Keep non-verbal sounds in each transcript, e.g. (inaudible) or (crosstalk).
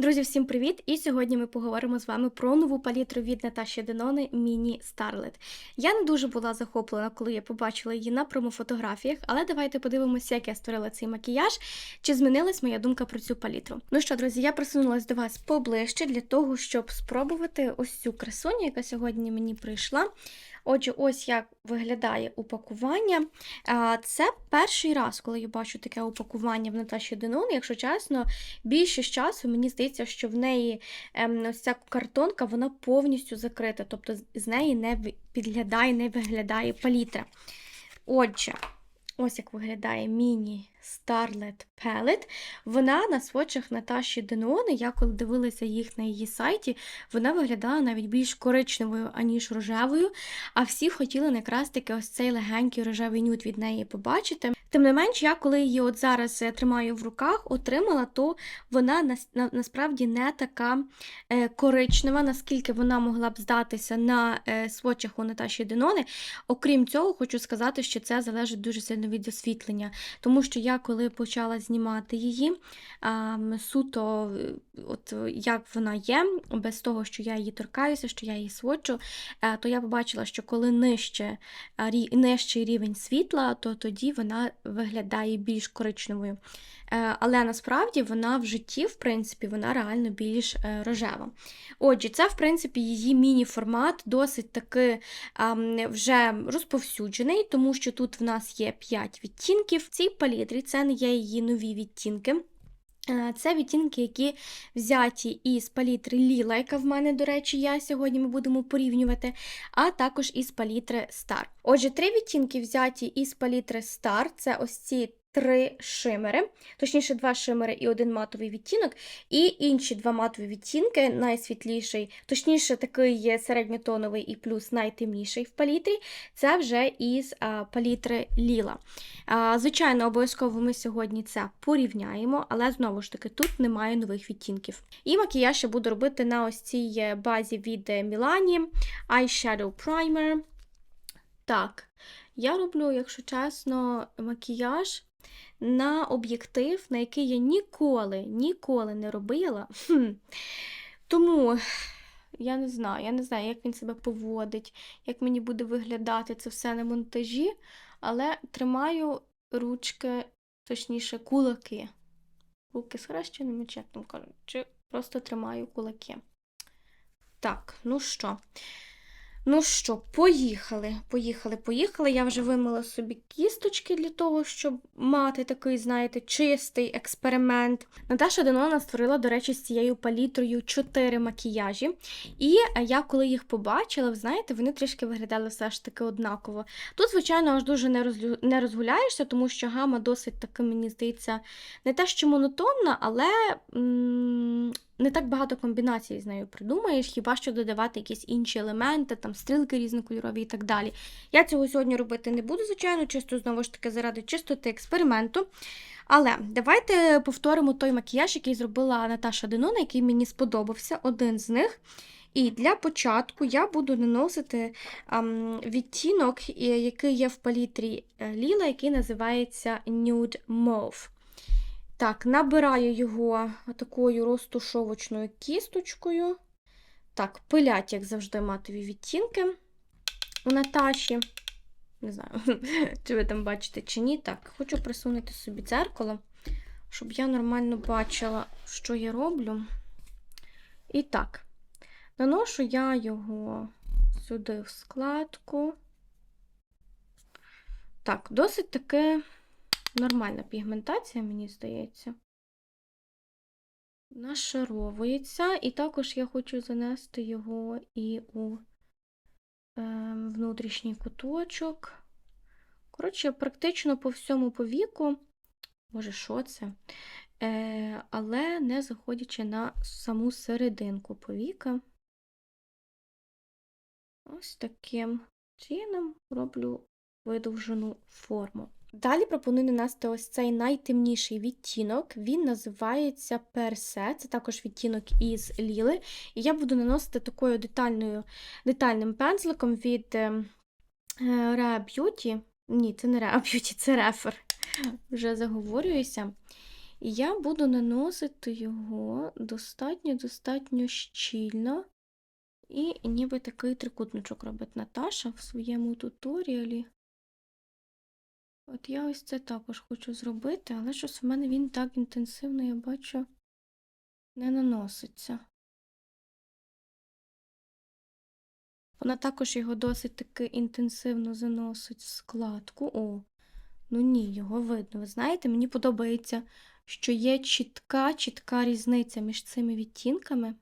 Друзі, всім привіт! І сьогодні ми поговоримо з вами про нову палітру від Наташі Денони Міні Starlet. Я не дуже була захоплена, коли я побачила її на промофотографіях, але давайте подивимося, як я створила цей макіяж, чи змінилась моя думка про цю палітру. Ну що, друзі, я присунулась до вас поближче для того, щоб спробувати ось цю красуню, яка сьогодні мені прийшла. Отже, ось як виглядає упакування. Це перший раз, коли я бачу таке упакування в Наташі Денон. Якщо чесно, більшість часу мені здається, що в неї ем, ось ця картонка вона повністю закрита, тобто з неї не підглядає, не виглядає палітра. Отже, ось як виглядає міні Starlet Palette. Вона на свочах Наташі Денуони, я коли дивилася їх на її сайті, вона виглядала навіть більш коричневою, аніж рожевою. А всі хотіли якраз таки ось цей легенький рожевий нюд від неї побачити. Тим не менш, я коли її от зараз е, тримаю в руках, отримала, то вона нас- на, насправді не така е, коричнева, наскільки вона могла б здатися на е, свочах у Наташі Денони. Окрім цього, хочу сказати, що це залежить дуже сильно від освітлення, тому що я коли почала знімати її суто, е, от е, як вона є, без того, що я її торкаюся, що я її свочу, е, то я побачила, що коли нижче, нижчий рівень світла, то тоді вона виглядає більш коричневою. Е, Але насправді вона в житті, в принципі, вона реально більш е, рожева. Отже, це, в принципі, її міні-формат, досить таки вже розповсюджений, тому що тут в нас є 5 відтінків. В цій палітрі це не є її нові відтінки. Е, Це відтінки, які взяті із палітри Ліла, яка в мене, до речі, я сьогодні ми будемо порівнювати, а також із палітри Star. Отже, три відтінки взяті із палітри Star це ось ці три шимери, точніше, два шимери і один матовий відтінок, і інші два матові відтінки, найсвітліший, точніше, такий середньотоновий і плюс найтемніший в палітрі. Це вже із палітри Ліла. Звичайно, обов'язково ми сьогодні це порівняємо, але знову ж таки тут немає нових відтінків. І макіяж я буду робити на ось цій е, базі від е, Milani Eyeshadow Primer. Так, я роблю, якщо чесно, макіяж на об'єктив, на який я ніколи, ніколи не робила. Хм. Тому я не знаю, я не знаю, як він себе поводить, як мені буде виглядати це все на монтажі, але тримаю ручки, точніше, кулаки. Руки схрещеними, чи як там кажуть, чи просто тримаю кулаки. Так, ну що? Ну що, поїхали, поїхали, поїхали. Я вже вимила собі кісточки для того, щоб мати такий, знаєте, чистий експеримент. Наташа Денона створила, до речі, з цією палітрою чотири макіяжі. І е, я, коли їх побачила, ви знаєте, вони трішки виглядали все ж таки однаково. Тут, звичайно, аж дуже не, розлю... не розгуляєшся, тому що гама досить таки, мені здається, не те, що монотонна, але. м, не так багато комбінацій з нею придумаєш, хіба що додавати якісь інші елементи, там стрілки різнокольорові і так далі. Я цього сьогодні робити не буду, звичайно, чисто знову ж таки заради чистоти експерименту. Але давайте повторимо той макіяж, який зробила Наташа Денона, який мені сподобався, один з них. І для початку я буду наносити ам, відтінок, е, який є в палітрі е, Ліла, який називається Nude Mauve. Так, набираю його такою розтушовочною кісточкою. Так, пилять, як завжди, матові відтінки у Наташі. Не знаю, (laughs) чи ви там бачите, чи ні. Так, хочу присунути собі дзеркало, щоб я нормально бачила, що я роблю. І так, наношу я його сюди в складку. Так, досить таки нормальна пігментація, мені здається. Нашаровується, і також я хочу занести його і у е, внутрішній куточок. Коротше, практично по всьому повіку, може, що це? Е, але не заходячи на саму серединку повіка. Ось таким чином роблю видовжену форму. Далі пропоную нанести ось цей найтемніший відтінок. Він називається Персе. Це також відтінок із Ліли. І я буду наносити такою детальною, детальним пензликом від е, е, Rare Beauty. Ні, це не Rare Beauty, це Refer. Вже заговорююся. І я буду наносити його достатньо-достатньо щільно. І ніби такий трикутничок робить Наташа в своєму туторіалі. От я ось це також хочу зробити, але щось в мене він так інтенсивно, я бачу, не наноситься. Вона також його досить таки інтенсивно заносить в складку. О, ну ні, його видно. Ви знаєте, мені подобається, що є чітка, чітка різниця між цими відтінками.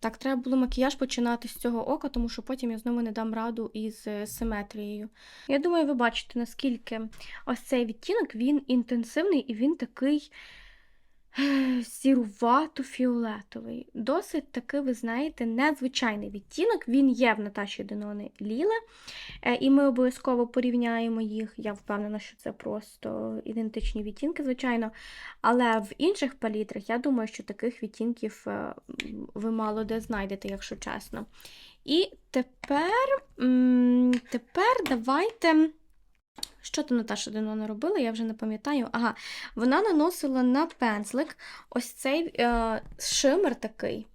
Так, треба було макіяж починати з цього ока, тому що потім я знову не дам раду із е, симетрією. Я думаю, ви бачите, наскільки ось цей відтінок він інтенсивний і він такий сірувато-фіолетовий. Досить таки, ви знаєте, незвичайний відтінок. Він є в Наташі Денони Ліле, е, і ми обов'язково порівняємо їх. Я впевнена, що це просто ідентичні відтінки, звичайно. Але в інших палітрах я думаю, що таких відтінків е, ви мало де знайдете, якщо чесно. І тепер, тепер давайте. Що то Наташа Денона робила, я вже не пам'ятаю. Ага, вона наносила на пензлик ось цей е, шимер такий.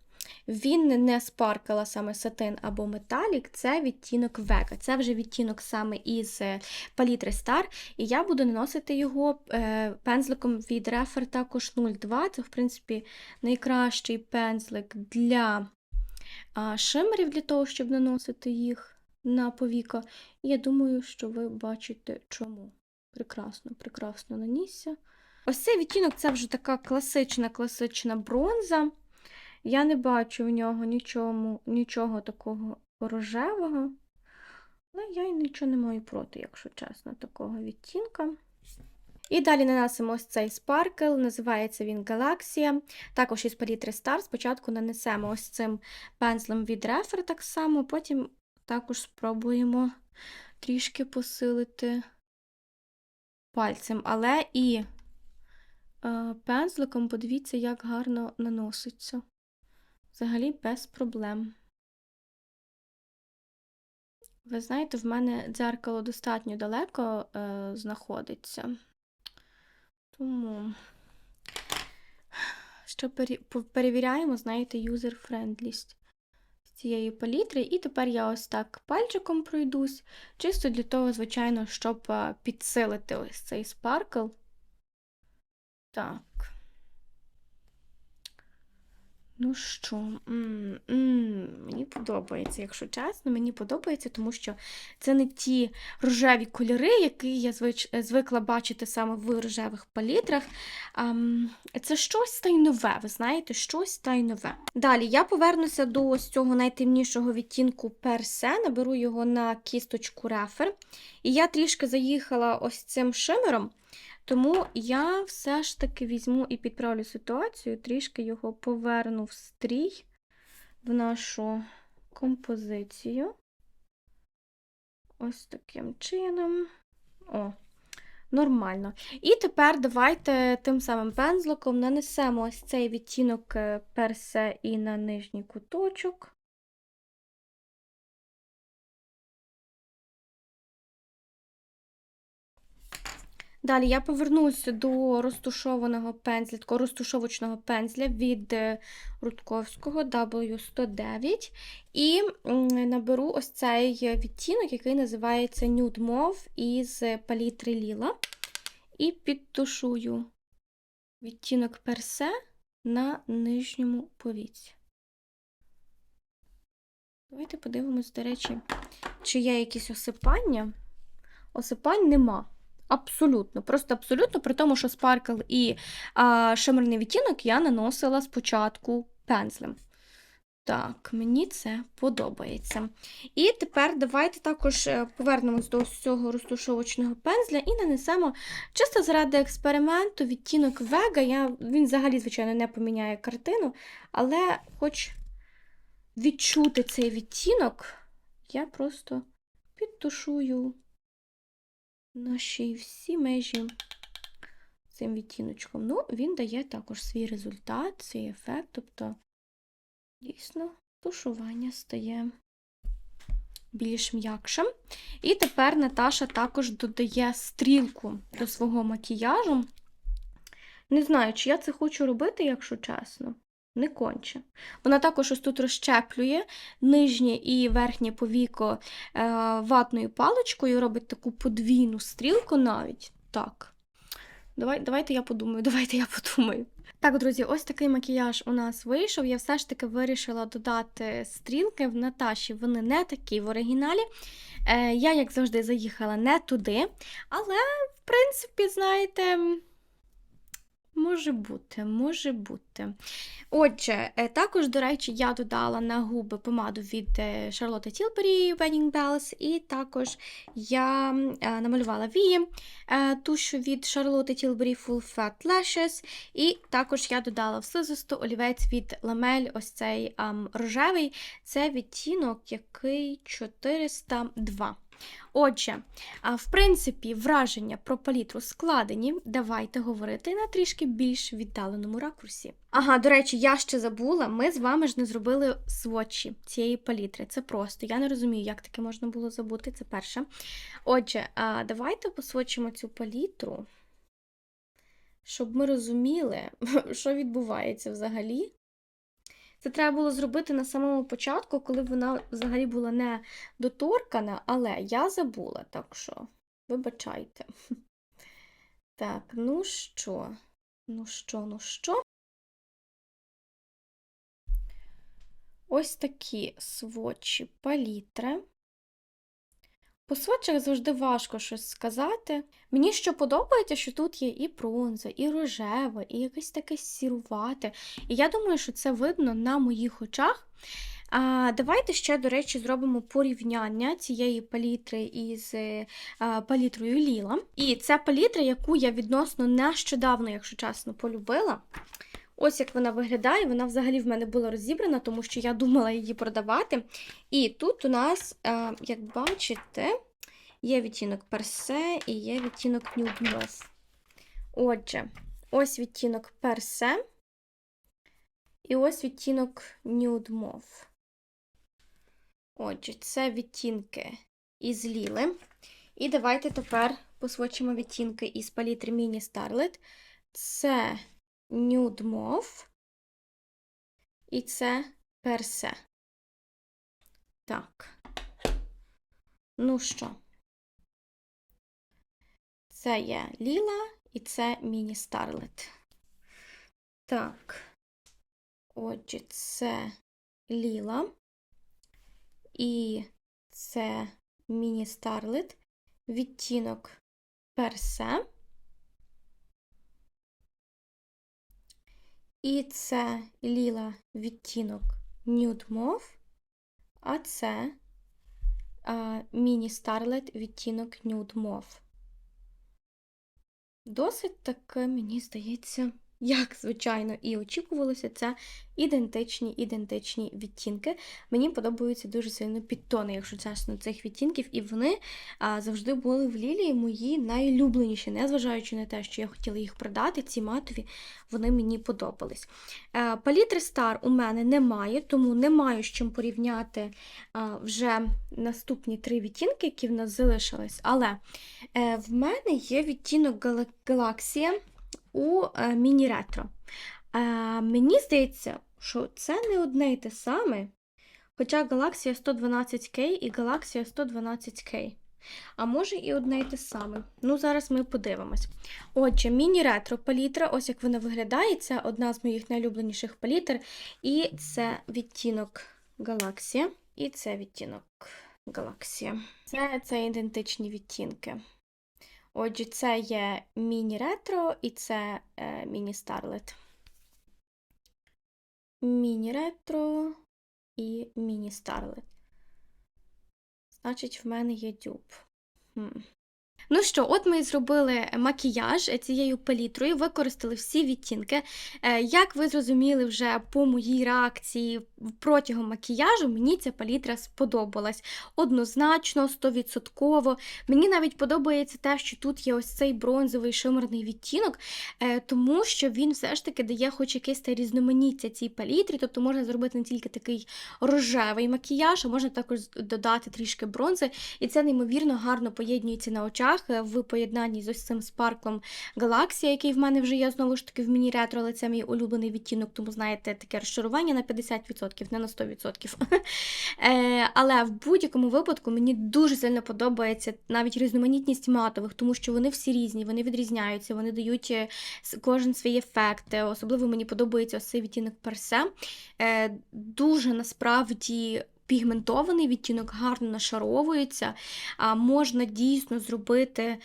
Він не спаркала саме сатин або металік, це відтінок Века. Це вже відтінок саме із е, палітри Star. І я буду наносити його е, пензликом від Refer також 02. Це, в принципі, найкращий пензлик для шимерів, для того, щоб наносити їх на повіка. Я думаю, що ви бачите чому. Прекрасно, прекрасно нанісся. Ось цей відтінок це вже така класична класична бронза. Я не бачу в нього нічого, нічого такого рожевого. Але я й нічого не маю проти, якщо чесно, такого відтінка. І далі нанесемо ось цей спаркл, називається він Галаксія. Також із палітри Star. Спочатку нанесемо ось цим пензлем від Refer так само, потім також спробуємо трішки посилити пальцем, але і е, пензликом, подивіться, як гарно наноситься. Взагалі без проблем. Ви знаєте, в мене дзеркало достатньо далеко е, знаходиться. Тому, що перевіряємо, знаєте, юзер-френдлість цієї палітри, і тепер я ось так пальчиком пройдусь, чисто для того, звичайно, щоб підсилити ось цей спаркл. Так. Ну що, м -м -м, мені подобається, якщо чесно, мені подобається, тому що це не ті рожеві кольори, які я звич... звикла бачити саме в рожевих палітрах. А, це щось та й нове, ви знаєте, щось та й нове. Далі я повернуся до ось цього найтемнішого відтінку персе, наберу його на кісточку рефер. І я трішки заїхала ось цим шимером. Тому я все ж таки візьму і підправлю ситуацію, трішки його поверну в стрій в нашу композицію. Ось таким чином. О, нормально. І тепер давайте тим самим пензликом нанесемо ось цей відтінок е, персе і на нижній куточок. Далі я повернуся до розтушованого пензля, такого розтушовочного пензля від е, Рудковського W109 і наберу ось цей відтінок, який називається Nude Mauve із палітри Ліла. І підтушую відтінок персе на нижньому повіці. Давайте подивимось, до речі, чи є якісь осипання. Осипань нема. Абсолютно, просто абсолютно, при тому, що спаркл і а, шимерний відтінок я наносила спочатку пензлем. Так, мені це подобається. І тепер давайте також е, повернемось до цього розтушовочного пензля і нанесемо чисто заради експерименту відтінок Вега. Я, Він взагалі, звичайно, не поміняє картину, але хоч відчути цей відтінок, я просто підтушую наші всі межі цим відтіночком. Ну, він дає також свій результат, свій ефект, тобто, дійсно, тушування стає більш м'якшим. І тепер Наташа також додає стрілку до свого макіяжу. Не знаю, чи я це хочу робити, якщо чесно. Не конче. Вона також ось тут розщеплює нижнє і верхнє повіко е, ватною паличкою, робить таку подвійну стрілку навіть. Так. Давай, давайте я подумаю, (laughs) давайте я подумаю. Так, друзі, ось такий макіяж у нас вийшов. Я все ж таки вирішила додати стрілки в Наташі. Вони не такі в оригіналі. Е, я, як завжди, заїхала не туди. Але, в принципі, знаєте. Може бути, може бути. Отже, е, також, до речі, я додала на губи помаду від е, Charlotte Tilbury Wedding Bells, і також я е, намалювала вії тушу від Charlotte Tilbury Full Fat Lashes, і також я додала в слизисту олівець від Ламель, ось цей ам, рожевий. Це відтінок, який 402. Отже, в принципі, враження про палітру складені. Давайте говорити на трішки більш віддаленому ракурсі. Ага, до речі, я ще забула, ми з вами ж не зробили сводчі цієї палітри. Це просто. Я не розумію, як таке можна було забути. Це перше. Отже, давайте посвочимо цю палітру, щоб ми розуміли, (laughs) що відбувається взагалі. Це треба було зробити на самому початку, коли вона взагалі була не доторкана, але я забула, так що, вибачайте. (laughs) Так, ну що, ну що, ну що? Ось такі свочі палітри. По сводчах завжди важко щось сказати. Мені що подобається, що тут є і бронза, і рожеве, і якесь таке сірувате. І я думаю, що це видно на моїх очах. А, Давайте ще, до речі, зробимо порівняння цієї палітри із а, палітрою Ліла. І це палітра, яку я відносно нещодавно, якщо чесно, полюбила. Ось як вона виглядає, вона взагалі в мене була розібрана, тому що я думала її продавати. І тут у нас, е, як бачите, є відтінок персе і є відтінок Nude Отже, ось відтінок персе і ось відтінок Nude Mauve. Отже, це відтінки із Ліли. І давайте тепер посвочимо відтінки із палітри Mini Starlet. Це Nude Mauve. І це персе. Так. Ну що? Це є Ліла і це Міні Старлет. Так. Отже, це Ліла. І це Міні Старлет. Відтінок персе. І це ліла відтінок Nude Mauve, а це Міні Starlet відтінок Nude Mauve. Досить таке, мені здається, як, звичайно, і очікувалося, це ідентичні ідентичні відтінки. Мені подобаються дуже сильно підтони, якщо чесно, цих відтінків, і вони а, завжди були в Лілії мої найлюбленіші, незважаючи на те, що я хотіла їх продати, ці матові вони мені подобались. А, палітри Star у мене немає, тому не маю з чим порівняти а, вже наступні три відтінки, які в нас залишились. Але е, в мене є відтінок Галаксія у е, міні-ретро. Е, мені здається, що це не одне й те саме. Хоча Galaxia 112K і Galaxia 112K. А може і одне й те саме. Ну, зараз ми подивимось. Отже, міні-ретро палітра, ось як вона виглядає, це одна з моїх найлюбленіших палітр. І це відтінок Galaxia. І це відтінок Galaxia. Це, це ідентичні відтінки. Отже, це є міні-ретро і це е, міні-старлет. Міні-ретро і міні-старлет. Значить, в мене є дюб. Хм. Ну що, от ми зробили макіяж цією палітрою, використали всі відтінки. Е, Як ви зрозуміли вже по моїй реакції протягом макіяжу, мені ця палітра сподобалась. Однозначно, 100%. Мені навіть подобається те, що тут є ось цей бронзовий шимерний відтінок, е, тому що він все ж таки дає хоч якесь те різноманіття цій палітрі, тобто можна зробити не тільки такий рожевий макіяж, а можна також додати трішки бронзи, і це неймовірно гарно поєднується на очах е, в поєднанні з ось цим спарклом Галаксія, який в мене вже є знову ж таки в міні-ретро, але це мій улюблений відтінок, тому знаєте, таке розчарування на 50%, не на 100%. (laughs) Е, Але в будь-якому випадку мені дуже сильно подобається навіть різноманітність матових, тому що вони всі різні, вони відрізняються, вони дають е, кожен свій ефект. Особливо мені подобається ось цей відтінок персе. Дуже насправді. Пігментований відтінок гарно нашаровується, а можна дійсно зробити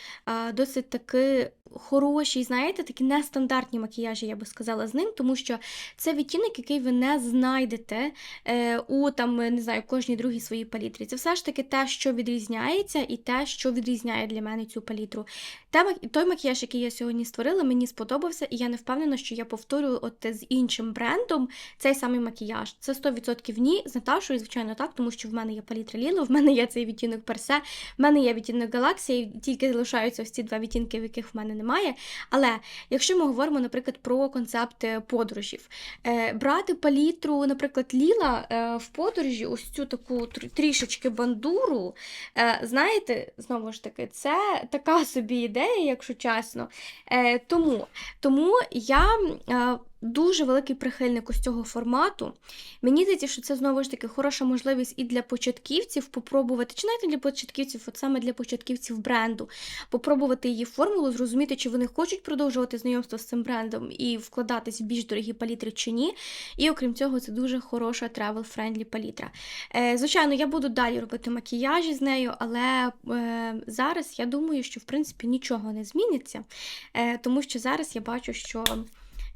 досить таки хороші, знаєте, такі нестандартні макіяжі, я би сказала, з ним, тому що це відтінок, який ви не знайдете е, у там, е, не знаю, кожній другій своїй палітрі. Це все ж таки те, що відрізняється, і те, що відрізняє для мене цю палітру. Мак- той макіяж, який я сьогодні створила, мені сподобався, і я не впевнена, що я повторюю от з іншим брендом цей самий макіяж. Це 100% ні. З Наташою, звичайно, так, тому що в мене є палітра Ліло, в мене є цей відтінок персе, в мене є відтінок Галаксія, і тільки залишаються ось ці два відтінки, в яких в мене немає. Але якщо ми говоримо, наприклад, про концепт е, подорожів, е, брати палітру, наприклад, Ліла е, в подорожі, ось цю таку трішечки бандуру, знаєте, знову ж таки, це така собі ідея, якщо чесно. Тому, тому я дуже великий прихильник ось цього формату. Мені здається, що це знову ж таки хороша можливість і для початківців попробувати, чи навіть для початківців, от саме для початківців бренду, попробувати її формулу, зрозуміти, чи вони хочуть продовжувати знайомство з цим брендом і вкладатись в більш дорогі палітри чи ні. І окрім цього, це дуже хороша travel-friendly палітра. Е, звичайно, я буду далі робити макіяжі з нею, але е, зараз я думаю, що в принципі нічого не зміниться, е, тому що зараз я бачу, що.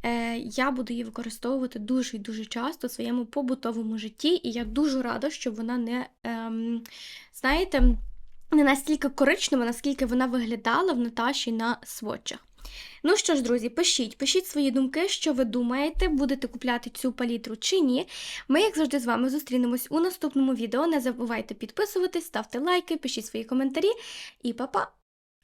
Е, Я буду її використовувати дуже і дуже часто в своєму побутовому житті, і я дуже рада, що вона не, ем, знаєте, не настільки коричнева, наскільки вона виглядала в Наташі на сводчах. Ну що ж, друзі, пишіть, пишіть свої думки, що ви думаєте, будете купляти цю палітру чи ні. Ми, як завжди, з вами зустрінемось у наступному відео. Не забувайте підписуватись, ставте лайки, пишіть свої коментарі і па-па!